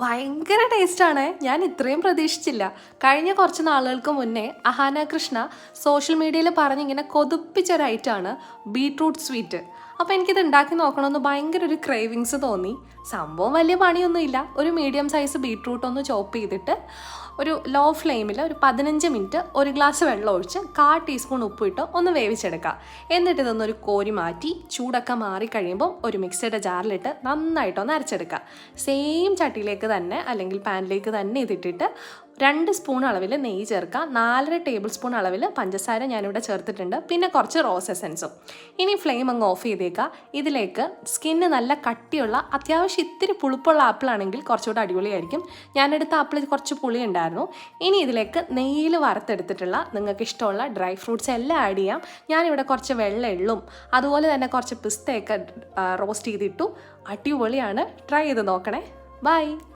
ഭയങ്കര ടേസ്റ്റാണ് ഞാൻ ഇത്രയും പ്രതീക്ഷിച്ചില്ല. കഴിഞ്ഞ കുറച്ച് നാളുകൾക്ക് മുന്നേ അഹാന കൃഷ്ണ സോഷ്യൽ മീഡിയയിൽ പറഞ്ഞിങ്ങനെ കൊതിപ്പിച്ചൊരു ഐറ്റമാണ് ബീട്രൂട്ട് സ്വീറ്റ് അപ്പോൾ എനിക്കിത് ഉണ്ടാക്കി നോക്കണമെന്ന് ഭയങ്കര ഒരു ക്രേവിങ്സ് തോന്നി. സംഭവം വലിയ പണിയൊന്നുമില്ല. ഒരു മീഡിയം സൈസ് ബീട്രൂട്ട് ഒന്ന് ചോപ്പ് ചെയ്തിട്ട് ഒരു ലോ ഫ്ലെയിമിൽ ഒരു പതിനഞ്ച് മിനിറ്റ് ഒരു ഗ്ലാസ് വെള്ളം ഒഴിച്ച് കാ ടീസ്പൂൺ ഉപ്പിട്ട് ഒന്ന് വേവിച്ചെടുക്കാം. എന്നിട്ട് ഇതൊന്നൊരു കോരി മാറ്റി ചൂടൊക്കെ മാറി കഴിയുമ്പോൾ ഒരു മിക്സിയുടെ ജാറിലിട്ട് നന്നായിട്ടൊന്ന് അരച്ചെടുക്കുക സെയിം ചട്ടിയിലേക്ക് തന്നെ അല്ലെങ്കിൽ പാനിലേക്ക് തന്നെ ഇതിട്ടിട്ട് രണ്ട് സ്പൂൺ അളവിൽ നെയ്യ് ചേർക്കുക. നാലര ടേബിൾ സ്പൂൺ അളവിൽ പഞ്ചസാര ഞാനിവിടെ ചേർത്തിട്ടുണ്ട്. പിന്നെ കുറച്ച് റോസ് എസൻസും ഇനി ഫ്ലെയിം അങ്ങ് ഓഫ് ചെയ്തേക്കുക. ഇതിലേക്ക് സ്കിന്ന് നല്ല കട്ടിയുള്ള അത്യാവശ്യം ഇത്തിരി പുളിപ്പുള്ള ആപ്പിളാണെങ്കിൽ കുറച്ചുകൂടെ അടിപൊളിയായിരിക്കും. ഞാനെടുത്ത ആപ്പിൾ കുറച്ച് പുളി ഉണ്ടായിരുന്നു. ഇനി ഇതിലേക്ക് നെയ്യിൽ വറുത്തെടുത്തിട്ടുള്ള നിങ്ങൾക്ക് ഇഷ്ടമുള്ള ഡ്രൈ ഫ്രൂട്ട്സ് എല്ലാം ആഡ് ചെയ്യാം. ഞാനിവിടെ കുറച്ച് വെള്ള എള്ളും അതുപോലെ തന്നെ കുറച്ച് പിസ്തയൊക്കെ റോസ്റ്റ് ചെയ്തിട്ടു. അടിപൊളിയാണ്. ട്രൈ ചെയ്ത് നോക്കണേ. ബൈ